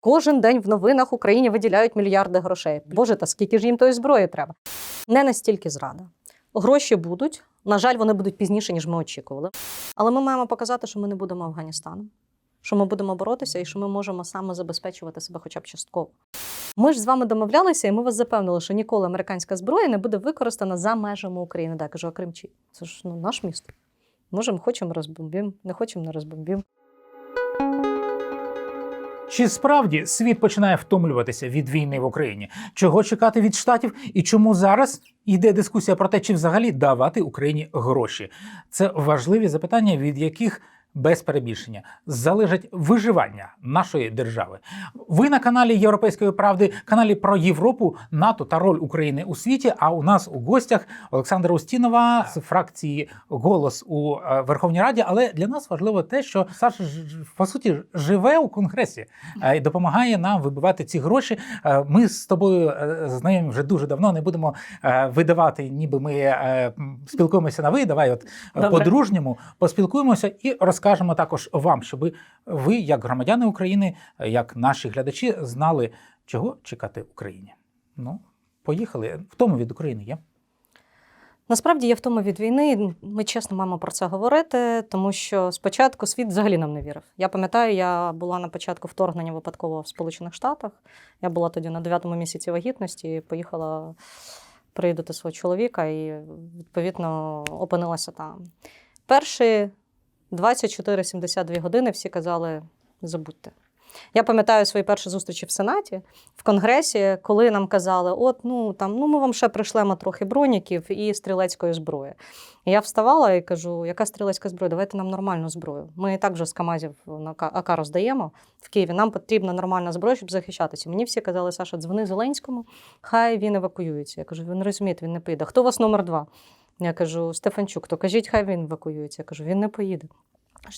Кожен день в новинах Україні виділяють мільярди грошей. Боже, та скільки ж їм тої зброї треба? Не настільки зрада. Гроші будуть. На жаль, вони будуть пізніше, ніж ми очікували. Але ми маємо показати, що ми не будемо Афганістаном, що ми будемо боротися і що ми можемо саме забезпечувати себе хоча б частково. Ми ж з вами домовлялися, і ми вас запевнили, що ніколи американська зброя не буде використана за межами України. Я кажу, а Крим? Це ж ну, наш місто. Можемо, хочемо розбомбім, не хочемо, не розбомбім. Чи справді світ починає втомлюватися від війни в Україні? Чого чекати від штатів? І чому зараз йде дискусія про те, чи взагалі давати Україні гроші? Це важливі запитання, від яких без перебільшення залежить виживання нашої держави. Ви на каналі Європейської правди, каналі про Європу, НАТО та роль України у світі. А у нас у гостях Олександра Устінова з фракції Голос у е, Верховній Раді. Але для нас важливо те, що Саша по суті живе у конгресі е, і допомагає нам вибивати ці гроші. Е, Ми з тобою знайомі вже дуже давно. Не будемо видавати, ніби ми спілкуємося на ви. Давай, от по-дружньому поспілкуємося і розкажемо також вам, щоб ви, як громадяни України, як наші глядачі, знали, чого чекати Україні. Ну, поїхали. Втому від України є. Насправді я втома від війни. Ми чесно маємо про це говорити, тому що спочатку світ взагалі нам не вірив. Я пам'ятаю, я була на початку вторгнення випадково в Сполучених Штатах. Я була тоді на дев'ятому місяці вагітності, поїхала приїдати свого чоловіка і відповідно опинилася там. Перші 24-72 години всі казали: забудьте. Я пам'ятаю свої перші зустрічі в Сенаті, в Конгресі, коли нам казали, от ну там ну ми вам ще пришлемо трохи броніків і стрілецької зброї. І я вставала і кажу, яка стрілецька зброя? Давайте нам нормальну зброю. Ми і так вже з Камазів на АК роздаємо в Києві. Нам потрібна нормальна зброя, щоб захищатися. Мені всі казали, Саша, дзвони Зеленському, хай він евакуюється. Я кажу, ви не він не поїде. Хто у вас номер два? Я кажу, Стефанчук, то кажіть, хай він евакуюється. Я кажу, він не поїде.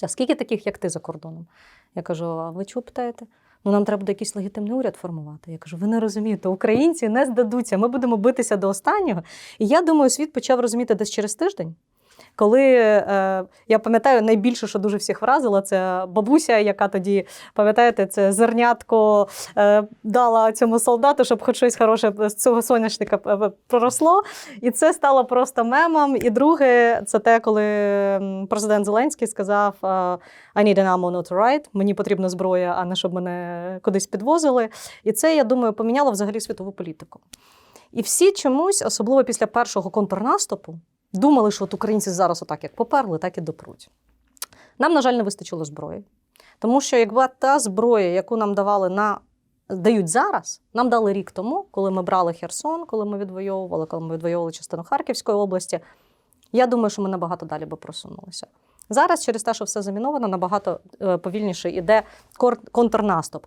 А скільки таких, як ти, за кордоном? Я кажу, а ви чого питаєте? Ну, нам треба буде якийсь легітимний уряд формувати. Я кажу, ви не розумієте, українці не здадуться. Ми будемо битися до останнього. І я думаю, світ почав розуміти десь через тиждень. Коли е, я пам'ятаю, найбільше, що дуже всіх вразило, це бабуся, яка тоді, пам'ятаєте, це зернятко е, дала цьому солдату, щоб хоч щось хороше з цього соняшника е, проросло. І це стало просто мемом. І друге, це те, коли президент Зеленський сказав: I need an ammo, not a right. Мені потрібна зброя, а не щоб мене кудись підвозили. І це, я думаю, поміняло взагалі світову політику. І всі чомусь, особливо після першого контрнаступу, думали, що от українці зараз, отак як поперли, так і допруть. Нам, на жаль, не вистачило зброї. Тому що якби та зброя, яку нам давали на дають зараз, нам дали рік тому, коли ми брали Херсон, коли ми відвоювали, коли ми відвоювали частину Харківської області. Я думаю, що ми набагато далі би просунулися. Зараз, через те, що все заміновано, набагато е, повільніше йде контрнаступ.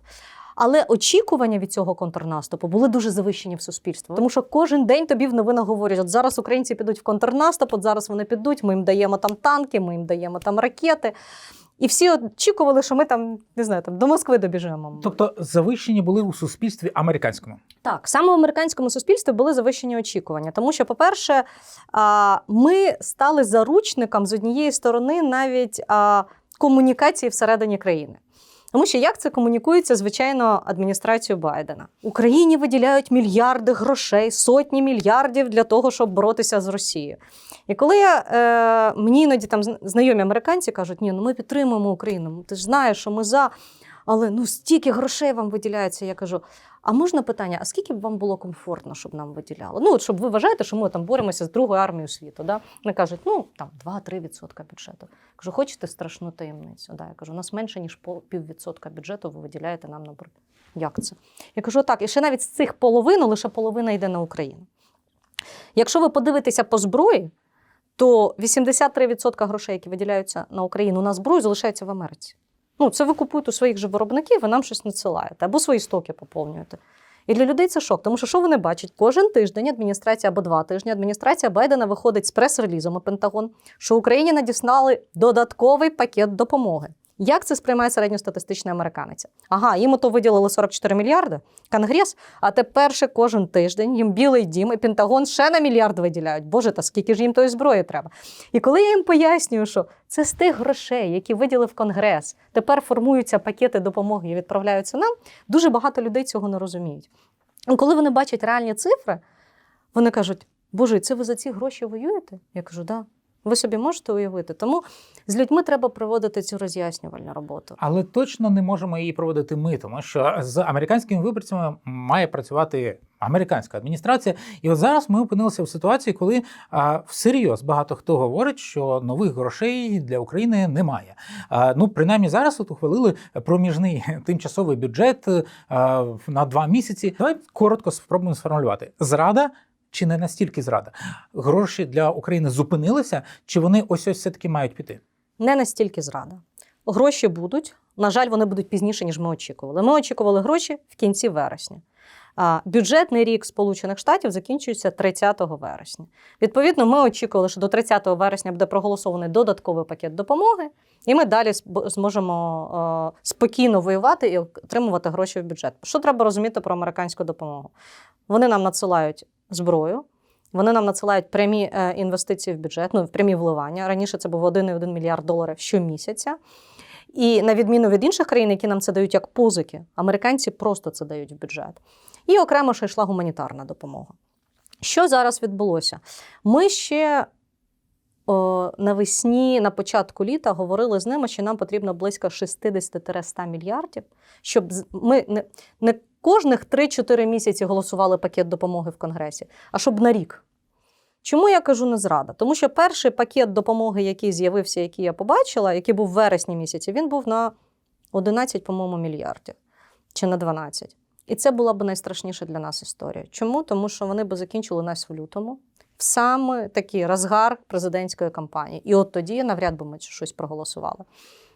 Але очікування від цього контрнаступу були дуже завищені в суспільстві. Тому що кожен день тобі в новинах говорять: от зараз українці підуть в контрнаступ, от зараз вони підуть, ми їм даємо там танки, ми їм даємо там ракети. І всі очікували, що ми там не знаю, там до Москви добіжимо. Тобто завищені були у суспільстві американському. Так, саме в американському суспільстві були завищені очікування. Тому що, по-перше, ми стали заручником з однієї сторони навіть комунікації всередині країни. Тому що як це комунікується, звичайно, адміністрацією Байдена? Україні виділяють мільярди грошей, сотні мільярдів для того, щоб боротися з Росією. І коли е, мені іноді там знайомі американці кажуть, ні, ну ми підтримуємо Україну, ти ж знаєш, що ми за. Але ну стільки грошей вам виділяється. Я кажу: а можна питання, а скільки б вам було комфортно, щоб нам виділяло? Ну, от щоб ви вважаєте, що ми там боремося з другою армією світу. Да? Вони кажуть, ну там 2-3% бюджету. Кажу, хочете страшну таємницю? Да? Я кажу, у нас менше, ніж піввідсотка бюджету ви виділяєте нам на Як це? Я кажу, так, і ще навіть з цих половину, лише половина йде на Україну. Якщо ви подивитеся по зброї, то 83% грошей, які виділяються на Україну на зброю, залишаються в Америці. Ну, це ви купуєте у своїх же виробників, ви нам щось надсилаєте або свої стоки поповнюєте. І для людей це шок, тому що що вони бачать? Кожен тиждень адміністрація або два тижні адміністрація Байдена виходить з прес-релізом у Пентагон, що Україні надіслали додатковий пакет допомоги. Як це сприймає середньостатистичний американець? Ага, їм ото виділили 44 мільярди, Конгрес, а тепер ще кожен тиждень їм Білий дім і Пентагон ще на мільярд виділяють. Боже, та скільки ж їм тої зброї треба? І коли я їм пояснюю, що це з тих грошей, які виділив Конгрес, тепер формуються пакети допомоги і відправляються нам, дуже багато людей цього не розуміють. І коли вони бачать реальні цифри, вони кажуть: Боже, це ви за ці гроші воюєте? Я кажу, да. Ви собі можете уявити. Тому з людьми треба проводити цю роз'яснювальну роботу. Але точно не можемо її проводити ми, тому що з американськими виборцями має працювати американська адміністрація. І от зараз ми опинилися в ситуації, коли а, всерйоз багато хто говорить, що нових грошей для України немає. А, ну, принаймні зараз от ухвалили проміжний тимчасовий бюджет а, на два місяці. Давай коротко спробуємо сформулювати зрада. Чи не настільки зрада? Гроші для України зупинилися, чи вони ось ось все таки мають піти? Не настільки зрада. Гроші будуть. На жаль, вони будуть пізніше, ніж ми очікували. Ми очікували гроші в кінці вересня. А, бюджетний рік Сполучених Штатів закінчується 30 вересня. Відповідно, ми очікували, що до 30 вересня буде проголосований додатковий пакет допомоги, і ми далі зможемо спокійно воювати і отримувати гроші в бюджет. Що треба розуміти про американську допомогу? Вони нам надсилають зброю. Вони нам надсилають прямі е, інвестиції в бюджет, ну прямі вливання. Раніше це був 1,1 мільярд доларів щомісяця. І на відміну від інших країн, які нам це дають як позики, американці просто це дають в бюджет. І окремо ще йшла гуманітарна допомога. Що зараз відбулося? Ми ще о, навесні, на початку літа, говорили з ними, що нам потрібно близько 60-100 мільярдів, щоб ми не, не кожних 3-4 місяці голосували пакет допомоги в Конгресі, а щоб на рік. Чому я кажу не зрада? Тому що перший пакет допомоги, який з'явився, який я побачила, який був в вересні місяці, він був на 11, по-моєму, мільярдів чи на 12. І це була б найстрашніша для нас історія. Чому? Тому що вони би закінчили нас в лютому, в саме такий розгар президентської кампанії. І от тоді навряд би ми щось проголосували.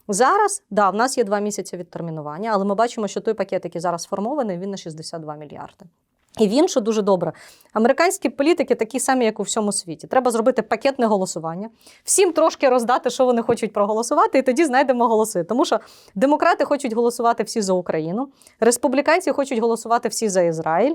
Зараз, да, в нас є два місяці відтермінування, але ми бачимо, що той пакет, який зараз сформований, він на 62 мільярди. І він, що дуже добре, американські політики такі самі, як у всьому світі. Треба зробити пакетне голосування, всім трошки роздати, що вони хочуть проголосувати, і тоді знайдемо голоси. Тому що демократи хочуть голосувати всі за Україну, республіканці хочуть голосувати всі за Ізраїль.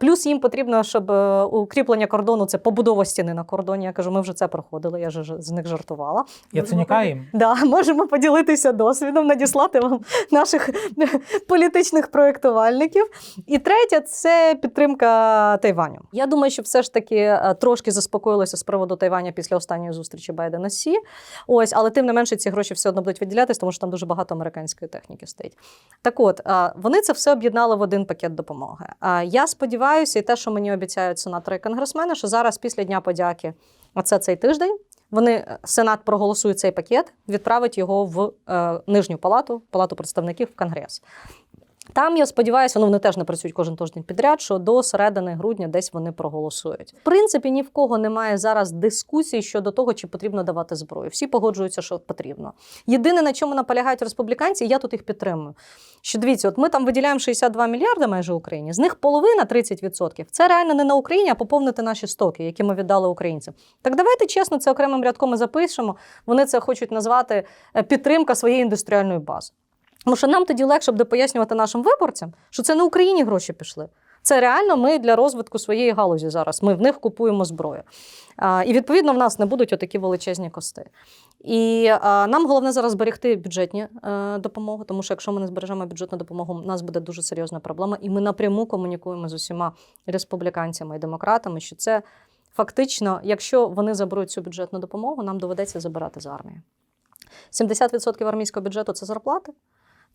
Плюс їм потрібно, щоб е, укріплення кордону це побудова стіни на кордоні. Я кажу, ми вже це проходили, я ж з них жартувала. Я Яценюка їм? Да, можемо поділитися досвідом, надіслати вам наших політичних проєктувальників. І третє це підтримка Тайваню. Я думаю, що все ж таки е, трошки заспокоїлися з приводу Тайваня після останньої зустрічі Байдена Сі. Ось, але тим не менше ці гроші все одно будуть виділятися, тому що там дуже багато американської техніки стоїть. Так от, вони це все об'єднали в один пакет допомоги. Я сподіваюся, і те, що мені обіцяють сенатори і конгресмени, що зараз після Дня подяки, а це цей тиждень. Вони е, Сенат проголосує цей пакет, відправить його в е, нижню палату, палату представників в Конгрес. Там я сподіваюся, ну вони теж не працюють кожен тиждень підряд, що до середини грудня десь вони проголосують. В принципі, ні в кого немає зараз дискусій щодо того, чи потрібно давати зброю. Всі погоджуються, що потрібно. Єдине, на чому наполягають республіканці, я тут їх підтримую. Що дивіться, от ми там виділяємо 62 мільярди майже Україні, з них половина 30%. Це реально не на Україні, а поповнити наші стоки, які ми віддали українцям. Так давайте чесно, це окремим рядком і запишемо. Вони це хочуть назвати е, підтримка своєї індустріальної бази. Тому що нам тоді легше буде пояснювати нашим виборцям, що це не Україні гроші пішли. Це реально ми для розвитку своєї галузі зараз. Ми в них купуємо зброю. А, і відповідно в нас не будуть отакі величезні кости. І а, нам головне зараз зберегти бюджетні е, допомоги, тому що якщо ми не збережемо бюджетну допомогу, у нас буде дуже серйозна проблема. І ми напряму комунікуємо з усіма республіканцями і демократами, що це фактично, якщо вони заберуть цю бюджетну допомогу, нам доведеться забирати з армії. 70% армійського бюджету це зарплати.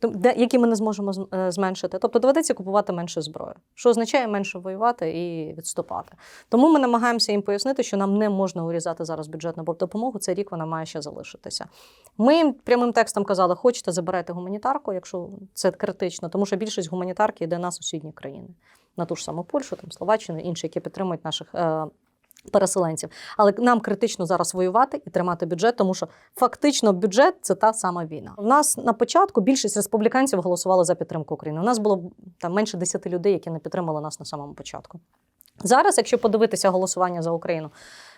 Де- які ми не зможемо е, зменшити. Тобто доведеться купувати менше зброї, що означає менше воювати і відступати. Тому ми намагаємося їм пояснити, що нам не можна урізати зараз бюджетну допомогу. Цей рік вона має ще залишитися. Ми їм прямим текстом казали, хочете забирайте гуманітарку, якщо це критично, тому що більшість гуманітарки йде на сусідні країни, на ту ж саму Польщу, там Словаччину, інші, які підтримують наших. Е- Переселенців, але нам критично зараз воювати і тримати бюджет, тому що фактично бюджет це та сама війна. У нас на початку більшість республіканців голосували за підтримку України. У нас було там менше 10 людей, які не підтримали нас на самому початку. Зараз, якщо подивитися голосування за Україну,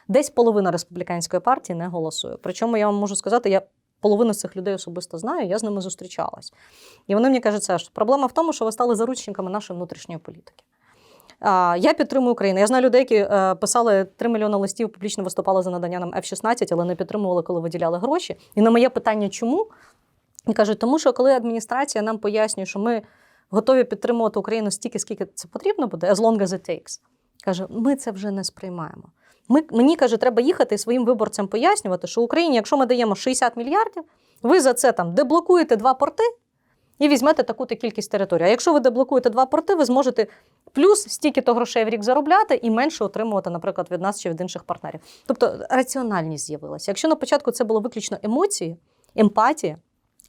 десь половина республіканської партії не голосує. Причому я вам можу сказати, я половину з цих людей особисто знаю, я з ними зустрічалась. І вони мені кажуть, ж проблема в тому, що ви стали заручниками нашої внутрішньої політики. Я підтримую Україну. Я знаю людей, які е, писали 3 мільйони листів, публічно виступали за надання нам F-16, але не підтримували, коли виділяли гроші. І на моє питання, чому? І кажуть, тому що коли адміністрація нам пояснює, що ми готові підтримувати Україну стільки, скільки це потрібно буде, as long as it takes, каже, ми це вже не сприймаємо. Ми, мені каже, треба їхати і своїм виборцям пояснювати, що Україні, якщо ми даємо 60 мільярдів, ви за це там деблокуєте два порти і візьмете таку-то кількість територій. А якщо ви деблокуєте два порти, ви зможете плюс стільки-то грошей в рік заробляти і менше отримувати, наприклад, від нас чи від інших партнерів. Тобто раціональність з'явилася. Якщо на початку це було виключно емоції, емпатія,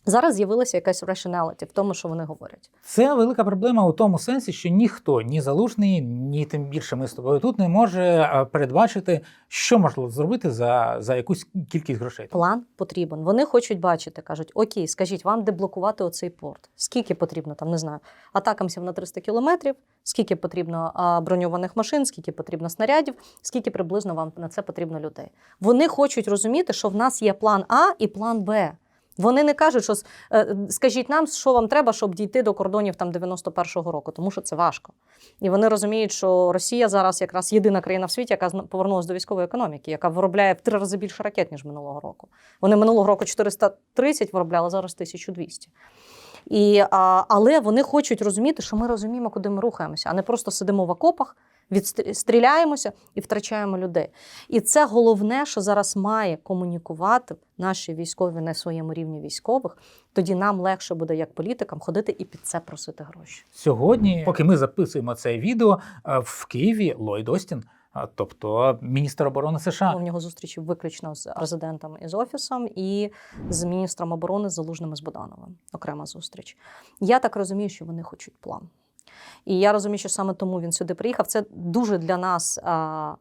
зараз з'явилася якась rationality в тому, що вони говорять. Це велика проблема у тому сенсі, що ніхто, ні залужний, ні тим більше ми з тобою тут не може е, передбачити, що можна зробити за, за якусь кількість грошей. План потрібен. Вони хочуть бачити, кажуть: Окей, скажіть, вам деблокувати оцей порт? Скільки потрібно там, не знаю, атакамсів на 300 кілометрів, скільки потрібно броньованих машин, скільки потрібно снарядів, скільки приблизно вам на це потрібно людей. Вони хочуть розуміти, що в нас є план А і план Б. Вони не кажуть, що е, скажіть нам, що вам треба, щоб дійти до кордонів там 91-го року, тому що це важко. І вони розуміють, що Росія зараз якраз єдина країна в світі, яка повернулася до військової економіки, яка виробляє в три рази більше ракет, ніж минулого року. Вони минулого року 430 виробляли, зараз 1200. І, а, але вони хочуть розуміти, що ми розуміємо, куди ми рухаємося, а не просто сидимо в окопах, відстріляємося і втрачаємо людей. І це головне, що зараз має комунікувати наші військові на своєму рівні військових. Тоді нам легше буде як політикам ходити і під це просити гроші. Сьогодні, поки ми записуємо це відео, е, в Києві Ллойд Остін, тобто міністр оборони США, У нього зустрічі виключно з президентом і з офісом, і з міністром оборони Залужним і з Бодановим. Окрема зустріч. Я так розумію, що вони хочуть план. І я розумію, що саме тому він сюди приїхав. Це дуже для нас а,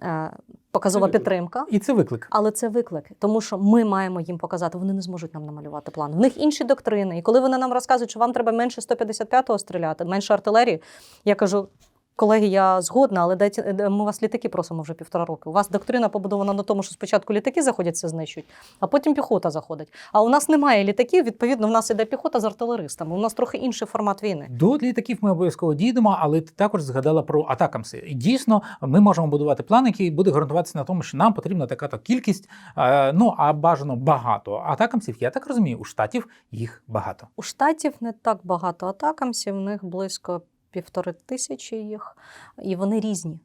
а, показова Це підтримка. і це виклик. Але це виклик, тому що ми маємо їм показати, вони не зможуть нам намалювати план. В них інші доктрини. І коли вони нам розказують, що вам треба менше 155-го стріляти, менше артилерії, я кажу. Колеги, я згодна, але дайте е, ми вас літаки просимо вже півтора роки. У вас доктрина побудована на тому, що спочатку літаки заходять, все знищують, а потім піхота заходить. А у нас немає літаків. Відповідно, в нас іде піхота з артилеристами. У нас трохи інший формат війни. До літаків ми обов'язково дійдемо, але ти також згадала про атакамси. І дійсно, ми можемо будувати план, який буде ґрунтуватися на тому, що нам потрібна така то кількість, е, ну а бажано багато атакамсів. Я так розумію, у штатів їх багато. У штатів не так багато атакамсів, в них близько півтори тисячі їх, і вони різні.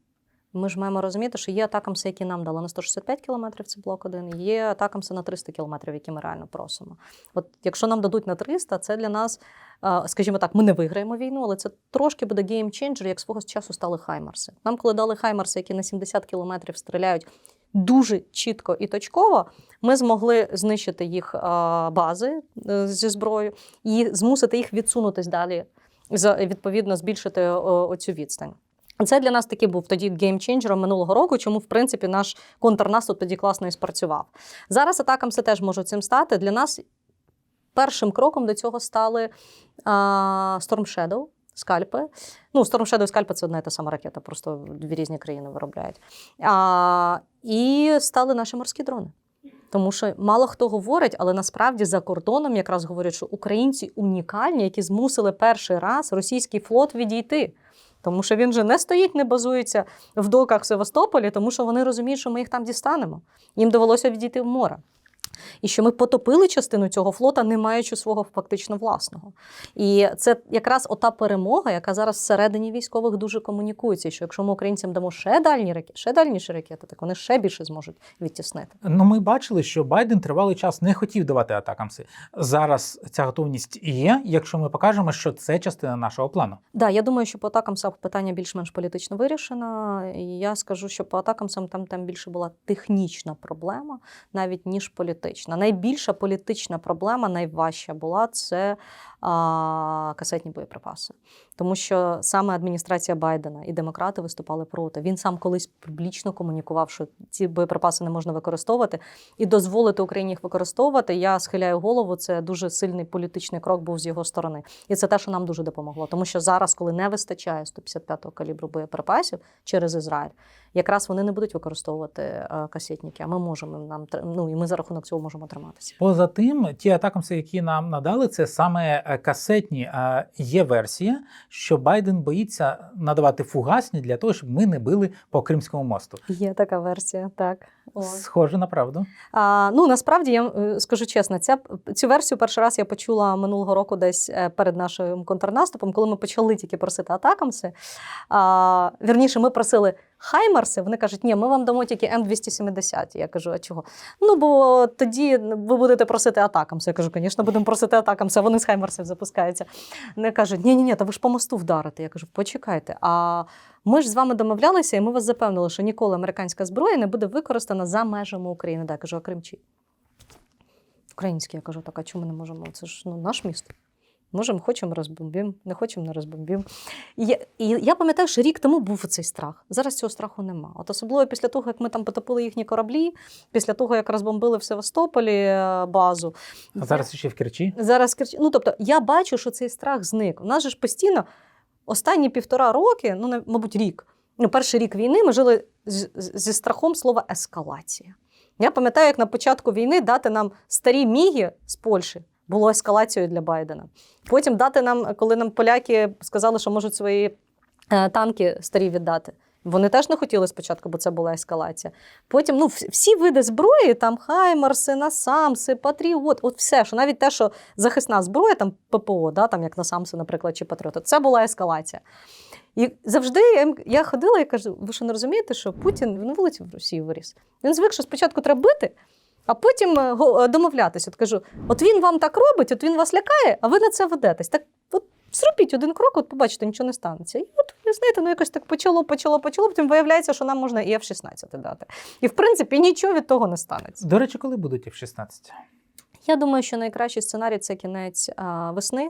Ми ж маємо розуміти, що є атакамси, які нам дали на 165 кілометрів, це блок один, є атакамси на 300 кілометрів, які ми реально просимо. От якщо нам дадуть на 300, це для нас, скажімо так, ми не виграємо війну, але це трошки буде геймченджер, як свого часу стали хаймарси. Нам, коли дали хаймарси, які на 70 кілометрів стріляють дуже чітко і точково, ми змогли знищити їх бази е, зі зброєю і змусити їх відсунутись далі, відповідно, збільшити е, оцю відстань. Це для нас таки був тоді геймченджером минулого року, чому в принципі наш контрнаступ тоді класно і спрацював. Зараз атакам це теж може цим стати. Для нас першим кроком до цього стали а, Storm Shadow, скальпи. Ну, Storm Shadow і скальпи це одна і та сама ракета, просто дві різні країни виробляють. А, і стали наші морські дрони. Тому що мало хто говорить, але насправді за кордоном якраз говорять, що українці унікальні, які змусили перший раз російський флот відійти. Тому що він же не стоїть, не базується в доках в Севастополі, тому що вони розуміють, що ми їх там дістанемо. Їм довелося відійти в море. І що ми потопили частину цього флота, не маючи свого фактично власного. І це якраз ота перемога, яка зараз всередині військових дуже комунікується. Що якщо ми українцям дамо ще дальні ракети, ще дальніші ракети, так вони ще більше зможуть відтіснити. Ну, ми бачили, що Байден тривалий час не хотів давати атакамси. Зараз ця готовність є, якщо ми покажемо, що це частина нашого плану. Да, я думаю, що по атакам сам питання більш-менш політично вирішено. І я скажу, що по атакам сам там, там більше була технічна проблема, навіть ніж політична. Найбільша політична проблема, найважча була це а, касетні боєприпаси. Тому що саме адміністрація Байдена і демократи виступали проти. Він сам колись публічно комунікував, що ці боєприпаси не можна використовувати, і дозволити Україні їх використовувати. Я схиляю голову. Це дуже сильний політичний крок був з його сторони. І це те, що нам дуже допомогло. Тому що зараз, коли не вистачає 155-го калібру боєприпасів через Ізраїль, якраз вони не будуть використовувати е, касетники, а ми можемо нам ну, і ми за рахунок цього можемо триматися. Поза тим, ті атакамси, які нам надали, це саме е, касетні. А є версія, що Байден боїться надавати фугасні для того, щоб ми не били по Кримському мосту. Є така версія, так. Схоже на правду. А, ну насправді я е, скажу чесно, ця цю версію перший раз я почула минулого року, десь е, перед нашим контрнаступом, коли ми почали тільки просити атакамси. А, вірніше, ми просили Хаймарси. Вони кажуть, ні, ми вам дамо тільки М270. Я кажу, а чого? Ну бо тоді ви будете просити атакамси. Я кажу, звісно, будемо просити атакамси, а вони з Хаймарсів запускаються. Вони кажуть, ні, ні, ні, та ви ж по мосту вдарите. Я кажу, почекайте. А ми ж з вами домовлялися, і ми вас запевнили, що ніколи американська зброя не буде використана за межами України. Да, я кажу, а Крим чий? Український, я кажу, так, а чому ми не можемо? Це ж ну, наш місто. Можемо, хочемо розбомбимо, не хочемо, не розбомбимо. І я, і я пам'ятаю, що рік тому був цей страх. Зараз цього страху нема. От особливо після того, як ми там потопили їхні кораблі, після того, як розбомбили в Севастополі е, базу. А зараз ще в Керчі. Зараз Керч- ну, тобто, я бачу, що цей страх зник. У нас же ж постійно останні півтора роки, ну, мабуть, рік. Ну, перший рік війни ми жили з- з- зі страхом слова ескалація. Я пам'ятаю, як на початку війни дати нам старі міги з Польщі було ескалацією для Байдена. Потім дати нам, коли нам поляки сказали, що можуть свої е, танки старі віддати. Вони теж не хотіли спочатку, бо це була ескалація. Потім ну, всі види зброї, там Хаймарси, Насамси, Патріот, от все, що навіть те, що захисна зброя, там ППО, да, там як Насамси, наприклад, чи Патріоти, це була ескалація. І завжди я, я ходила і кажу: ви що не розумієте, що Путін він вулиці в Росії виріс. Він звик, що спочатку треба бити, а потім е, е, домовлятися. От кажу: от він вам так робить, от він вас лякає, а ви на це ведетесь. Так от зробіть один крок, от побачите, нічого не станеться. І от, ви знаєте, ну якось так почало, почало, почало, потім виявляється, що нам можна і F-16 дати. І в принципі нічого від того не станеться. До речі, коли будуть F-16? Я думаю, що найкращий сценарій це кінець а, весни.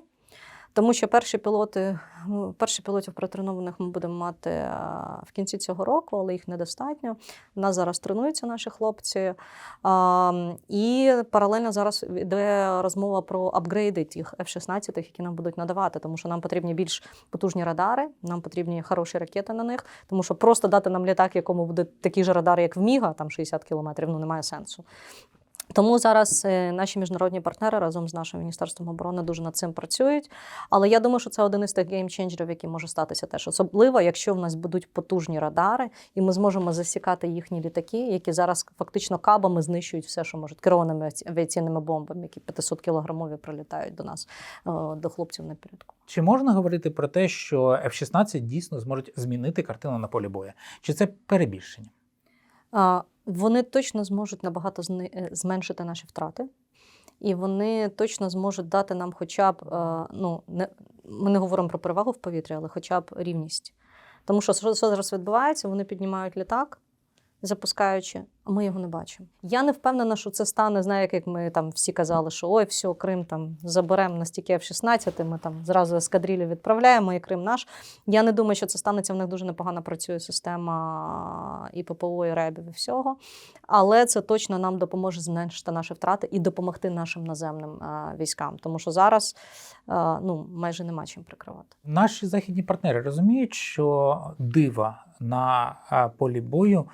Тому що перші пілоти, ну, перші пілотів протренованих ми будемо мати в кінці цього року, але їх недостатньо. У нас зараз тренуються наші хлопці. І паралельно зараз йде розмова про апгрейди тих F-16, які нам будуть надавати, тому що нам потрібні більш потужні радари, нам потрібні хороші ракети на них, тому що просто дати нам літак, якому буде такий же радар, як в Міга, там 60 кілометрів, ну немає сенсу. Тому зараз е, наші міжнародні партнери разом з нашим міністерством оборони дуже над цим працюють. Але я думаю, що це один із тих геймченджерів, який може статися теж. Особливо, якщо в нас будуть потужні радари, і ми зможемо засікати їхні літаки, які зараз фактично кабами знищують все, що можуть керованими авіаційними бомбами, які 500 кілограмові прилітають до нас, е, до хлопців на передку. Чи можна говорити про те, що F-16 дійсно зможуть змінити картину на полі бою? Чи це перебільшення? Вони точно зможуть набагато е, зменшити наші втрати, і вони точно зможуть дати нам хоча б, е, ну, не, ми не говоримо про перевагу в повітрі, але хоча б рівність. Тому що що зараз відбувається, вони піднімають літак, запускаючи, а ми його не бачимо. Я не впевнена, що це стане, знає, як ми там всі казали, що ой, все, Крим там заберемо настільки F-16, ми там зразу ескадрилю відправляємо, і Крим наш. Я не думаю, що це станеться. В них дуже непогано працює система і ППО, і ребів, і всього. Але це точно нам допоможе зменшити наші втрати і допомогти нашим наземним е, військам. Тому що зараз е, ну, майже нема чим прикривати. Наші західні партнери розуміють, що дива на полі бою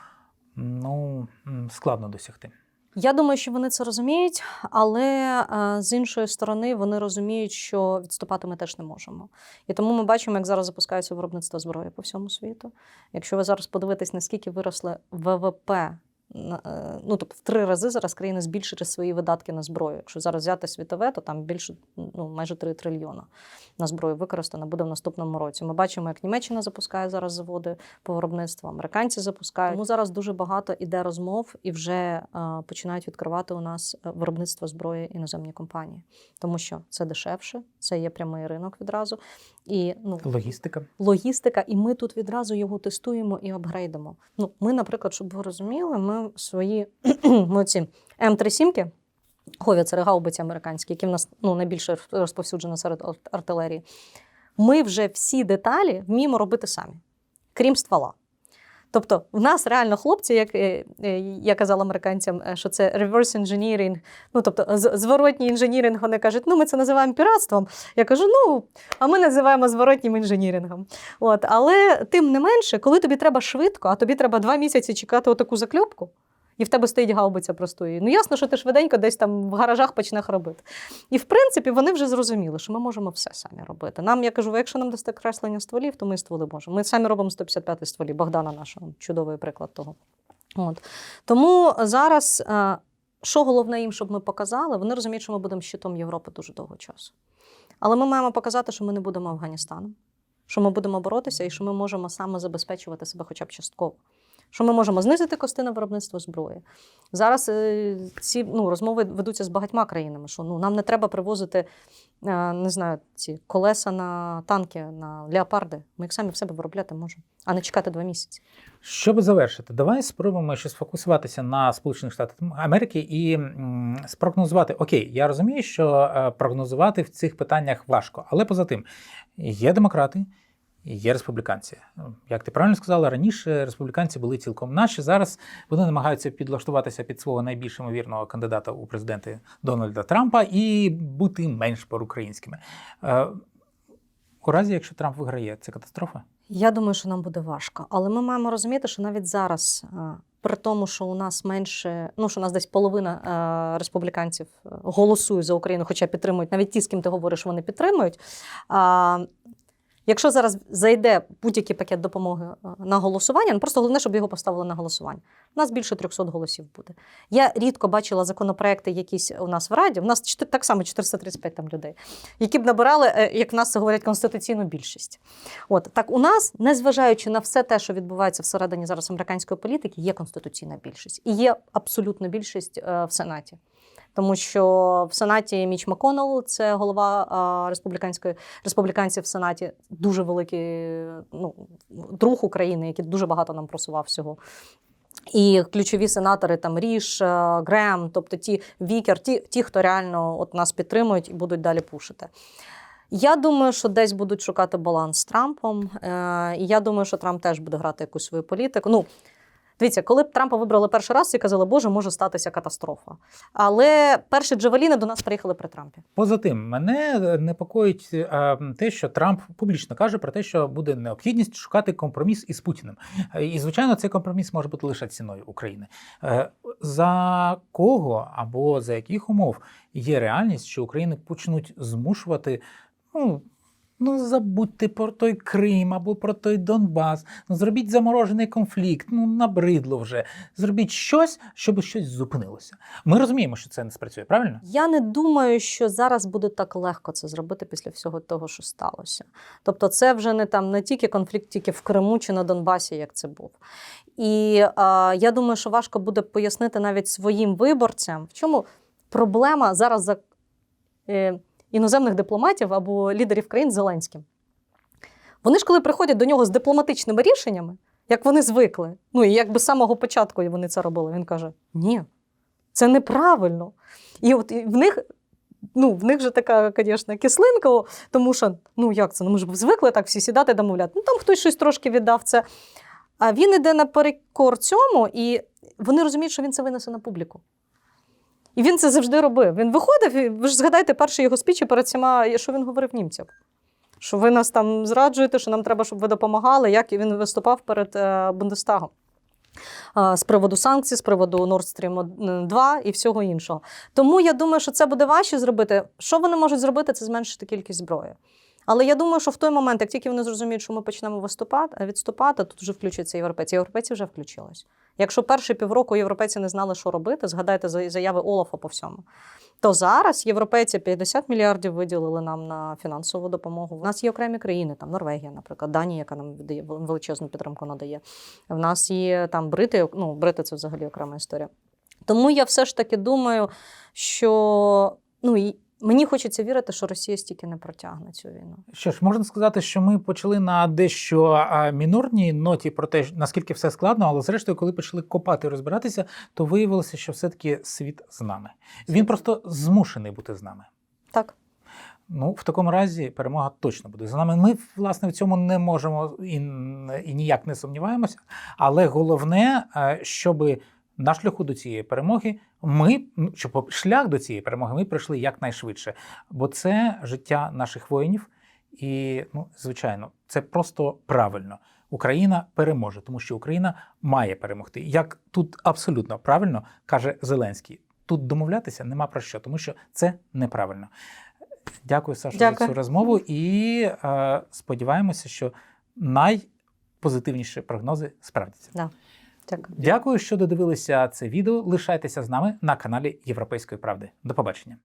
ну, складно досягти. Я думаю, що вони це розуміють, але е, з іншої сторони вони розуміють, що відступати ми теж не можемо. І тому ми бачимо, як зараз запускається виробництво зброї по всьому світу. Якщо ви зараз подивитесь, наскільки виросли ВВП, ну тобто в три рази зараз країни збільшили свої видатки на зброю. Якщо зараз взяти світове, то там більше ну майже 3 трильйона на зброю використано буде в наступному році. Ми бачимо, як Німеччина запускає зараз заводи по виробництву, американці запускають. Тому зараз дуже багато іде розмов і вже е, починають відкривати у нас е, виробництво зброї іноземні компанії, тому що це дешевше, це є прямий ринок відразу. І ну Логістика. логістика, і ми тут відразу його тестуємо і апгрейдимо. Ну, ми, наприклад, щоб ви розуміли, ми свої ну, ці М37, говіцери гаубиці американські, які в нас ну, найбільше розповсюджено серед ар- артилерії. Ми вже всі деталі вміємо робити самі, крім ствола. Тобто, в нас реально хлопці, як е, е, я казала американцям, е, що це reverse engineering, ну тобто зворотній інженіринг, вони кажуть, ну ми це називаємо піратством. Я кажу, ну, а ми називаємо зворотнім інженірингом. От, але тим не менше, коли тобі треба швидко, а тобі треба два місяці чекати отаку закльопку, і в тебе стоїть гаубиця простої. Ну ясно, що ти швиденько десь там в гаражах почнеш робити. І в принципі вони вже зрозуміли, що ми можемо все самі робити. Нам я кажу, ви якщо нам дасте креслення стволів, то ми стволи можемо. Ми самі робимо 155 стволі. Богдана нашого чудовий приклад того. От. Тому зараз, е, що головне їм, щоб ми показали, вони розуміють, що ми будемо щитом Європи дуже довго часу. Але ми маємо показати, що ми не будемо Афганістаном, що ми будемо боротися і що ми можемо саме забезпечувати себе хоча б частково. Що ми можемо знизити кости на виробництво зброї. Зараз е, ці ну, розмови ведуться з багатьма країнами, що ну, нам не треба привозити е, не знаю, ці колеса на танки, на леопарди. Ми їх самі в себе виробляти можемо, а не чекати два місяці. Щоб завершити, давай спробуємо ще сфокусуватися на Сполучених Штатах Америки і спрогнозувати. Окей, я розумію, що е, прогнозувати в цих питаннях важко, але поза тим є демократи. Є республіканці. Як ти правильно сказала, раніше республіканці були цілком наші. Зараз вони намагаються підлаштуватися під свого найбільш ймовірного кандидата у президенти Дональда Трампа і бути менш проукраїнськими. Е, У разі, якщо Трамп виграє, це катастрофа? Я думаю, що нам буде важко. Але ми маємо розуміти, що навіть зараз, е, при тому, що у нас менше, ну що у нас десь половина е, республіканців голосує за Україну, хоча підтримують навіть ті, з ким ти говориш, вони підтримують. Якщо зараз зайде будь-який пакет допомоги е, на голосування, ну просто головне, щоб його поставили на голосування. У нас більше 300 голосів буде. Я рідко бачила законопроекти якісь у нас в Раді. У нас так само 435 там людей, які б набирали, е, як в нас це говорять, конституційну більшість. От так у нас, незважаючи на все те, що відбувається всередині зараз американської політики, є конституційна більшість і є абсолютна більшість е, в Сенаті. Тому що в Сенаті Міч Маконел, це голова республіканської республіканців в Сенаті, дуже великий ну, друг України, який дуже багато нам просував всього. І ключові сенатори там Ріш, Грем, тобто ті Вікер, ті, ті, хто реально от нас підтримують і будуть далі пушити. Я думаю, що десь будуть шукати баланс з Трампом. Е, і я думаю, що Трамп теж буде грати якусь свою політику. Ну, дивіться, коли б Трампа вибрали перший раз, всі казали, Боже, може статися катастрофа. Але перші джавеліни до нас приїхали при Трампі. Поза тим, мене непокоїть те, що Трамп публічно каже про те, що буде необхідність шукати компроміс із Путіним. І, звичайно, цей компроміс може бути лише ціною України. Е, За кого або за яких умов є реальність, що України почнуть змушувати. Ну, Ну, забудьте про той Крим або про той Донбас. Ну, зробіть заморожений конфлікт. Ну, набридло вже. Зробіть щось, щоб щось зупинилося. Ми розуміємо, що це не спрацює, правильно? Я не думаю, що зараз буде так легко це зробити після всього того, що сталося. Тобто, це вже не там не тільки конфлікт, тільки в Криму чи на Донбасі, як це був. І е, я думаю, що важко буде пояснити навіть своїм виборцям, в чому проблема зараз за е, іноземних дипломатів або лідерів країн Зеленським. Вони ж, коли приходять до нього з дипломатичними рішеннями, як вони звикли, ну і якби з самого початку вони це робили, він каже: ні, це неправильно. І от в них. Ну, в них же така, звісно, кислинка, тому що ну як це? Ну ми ж звикли так всі сідати домовляти. Ну там хтось щось трошки віддав це. А він іде наперекор цьому, і вони розуміють, що він це винесе на публіку. І він це завжди робив. Він виходив, і ви ж згадайте перші його спічі перед всіма, що він говорив німцям. Що ви нас там зраджуєте, що нам треба, щоб ви допомагали, як він виступав перед е, Бундестагом. Е, З приводу санкцій, з приводу Nord Stream 2 і всього іншого. Тому я думаю, що це буде важче зробити. Що вони можуть зробити, це зменшити кількість зброї. Але я думаю, що в той момент, як тільки вони зрозуміють, що ми почнемо виступати, відступати, тут вже включаться європейці. Європейці вже включились. Якщо перші півроку європейці не знали, що робити, згадайте заяви Олафа по всьому. То зараз європейці 50 мільярдів виділили нам на фінансову допомогу. У нас є окремі країни, там Норвегія, наприклад, Данія, яка нам величезну підтримку надає. В нас є там брити, ну брити це взагалі окрема історія. Тому я все ж таки думаю, що ну мені хочеться вірити, що Росія стільки не протягне цю війну. Що ж, можна сказати, що ми почали на дещо мінорній ноті про те, наскільки все складно, але зрештою, коли почали копати і розбиратися, то виявилося, що все-таки світ з нами. Він просто змушений бути з нами. Так. Ну, в такому разі перемога точно буде за нами. Ми, власне, в цьому не можемо і, і ніяк не сумніваємося. Але головне, е, щоб на шляху до цієї перемоги ми, ну, щоб шлях до цієї перемоги ми пройшли якнайшвидше. Бо це життя наших воїнів. І, ну, звичайно, це просто правильно. Україна переможе, тому що Україна має перемогти. Як тут абсолютно правильно каже Зеленський. Тут домовлятися нема про що, тому що це неправильно. Дякую, Саша, за цю розмову. І е, сподіваємося, що найпозитивніші прогнози справдяться. Дякую. Дякую, що додивилися це відео. Лишайтеся з нами на каналі Європейської правди. До побачення.